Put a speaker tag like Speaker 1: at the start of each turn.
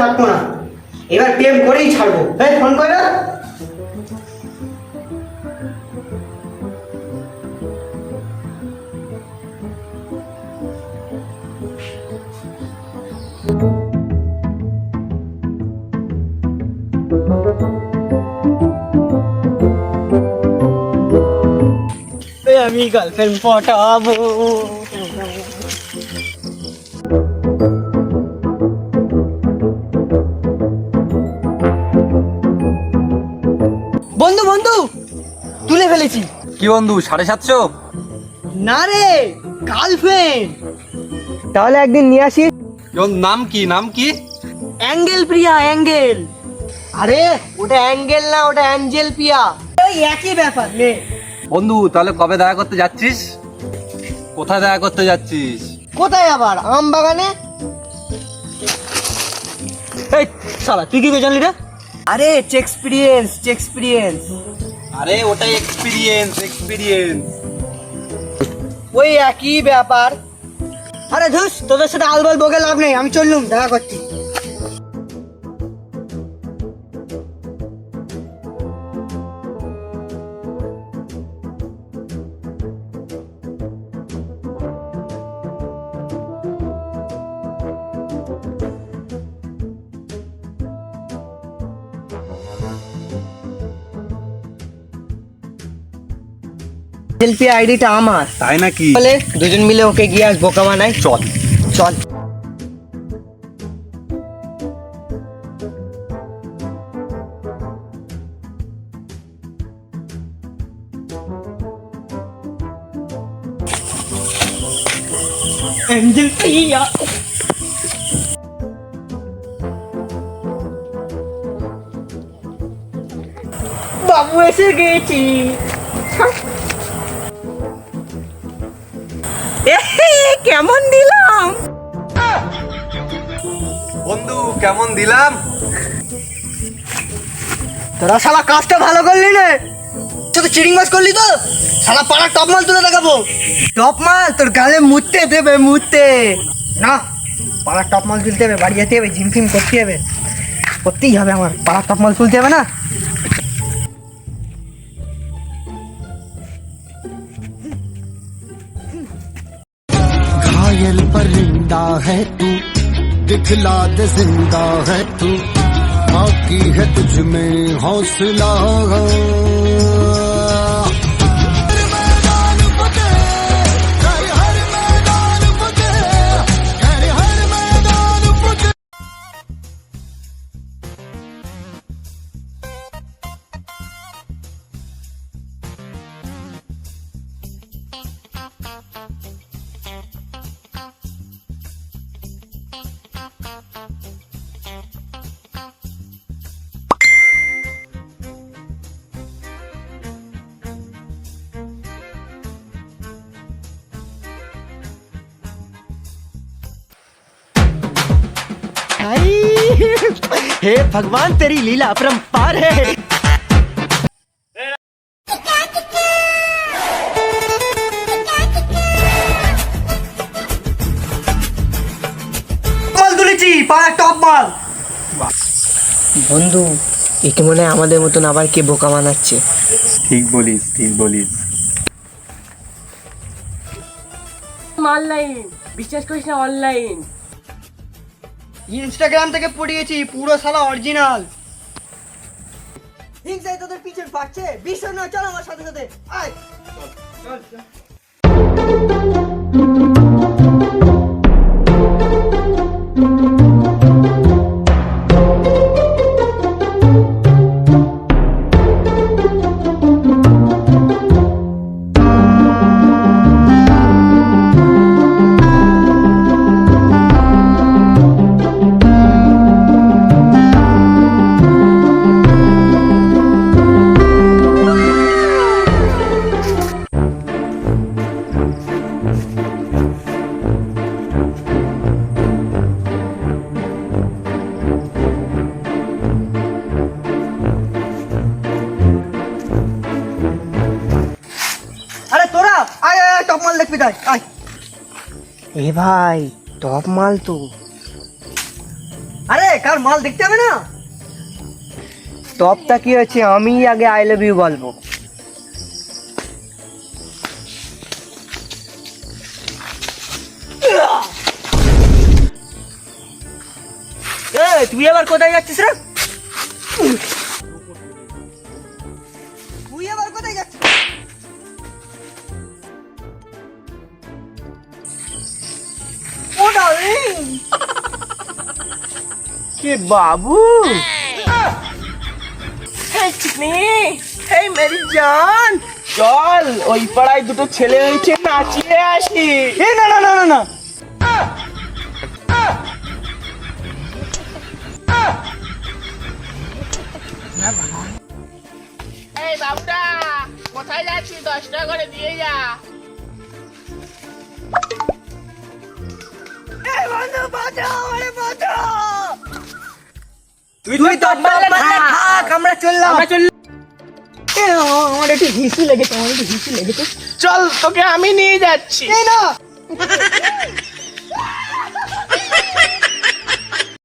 Speaker 1: থাকব না। এবার প্রেম করেই ছাড়বো। এই ফোন করে? না আমি গার্লফ্রেন্ড পটাবো।
Speaker 2: কি বন্ধু সাড়ে সাতশো?
Speaker 1: না রে গার্লফ্রেন্ড তাহলে একদিন নিয়ে আসিস।
Speaker 2: ওর নাম কি নাম কি?
Speaker 1: Angel Priya angel. আরে ওটা অ্যাঙ্গেল না ওটা অ্যাঞ্জেল প্রিয়া। ওই একই ব্যাপার নে।
Speaker 2: বন্ধু তাহলে কবে দেখা করতে যাচ্ছিস? কোথায় দেখা করতে যাচ্ছিস?
Speaker 1: কোথায় আবার আম বাগানে? এই শালা তুই কি জানলি রে? আরে এক্সপিরিয়েন্স এক্সপিরিয়েন্স
Speaker 2: আরে, ওটাই এক্সপিরিয়েন্স এক্সপিরিয়েন্স
Speaker 1: ওই একই ব্যাপার। আরে ধুস, তোদের সাথে আলবাল বকে লাভ নেই, আমি চললুম, দেখা করছি। সেলফি আইডিটা আমার
Speaker 2: তাই নাকি
Speaker 1: বলে দুজন মিলে ওকে গিয়ে আজ বোকা বানাই
Speaker 2: চল
Speaker 1: চল অ্যাঞ্জেল প্রিয়া বাবু এসে গেছি কেমন দিলাম?
Speaker 2: বন্ধু কেমন দিলাম?
Speaker 1: তোরা শালা কাজটা ভালো করলি না। শুধু চিড়িং মাছ করলি তো? শালা পাড়া টপ মাল তুলে দেখাবো। টপ মাল? তোর গালে মুততে দেবে মুততে। না পাড়ার টপ মাল তুলতে হবে বাড়ি যেতে হবে জিম ফিম করতে হবে। করতেই হবে আমার পাড়ার টপ মাল তুলতে হবে না?
Speaker 3: घायल परिंदा है तू दिखला दे ज़िंदा है तू। बाकी है तुझ में हौसला
Speaker 1: हे भगवान तेरी लीला अपरंपार है মাল তুলেছি পাড়ার টপ মাল বন্ধু একে মনে হয় আমাদের মতন আবার কে বোকা বানাচ্ছে
Speaker 2: ঠিক বলিস ঠিক বলিস
Speaker 4: অনলাইন বিশ্বাস করিস না অনলাইন
Speaker 1: ইনস্টাগ্রাম থেকে পড়িয়েছি পুরো শালা অরিজিনাল হিংসায় তোদের পিছন পাচ্ছে বিশ্ব নয় চল আমার সাথে সাথে আয়। চল তোরা টপ মাল দেখবি তাই আয় এ ভাই টপ মাল তো। আরে কার মাল দেখতে হবে না? টপটা কি হচ্ছে আমি আগে আই লাভ ইউ বলব। তুই আবার কোথায় যাচ্ছিস রে? তুই আবার কোথায় যাচ্ছিস?
Speaker 5: কে বাবু? এই মেরি জান। চল ওই পাড়ায় দুটো ছেলে হয়েছে নাচিয়ে আসি।
Speaker 1: এ না না না না না।
Speaker 5: এই বাবুটা কোথায় যাচ্ছি? দশ টাকা করে দিয়ে যা।
Speaker 1: তুই তো থাক আমরা চললাম। এ, আমার একটু হিসু লেগেছে আমার একটু হিসু লেগেছে।
Speaker 5: চল তোকে আমি নিয়ে যাচ্ছি।
Speaker 1: না।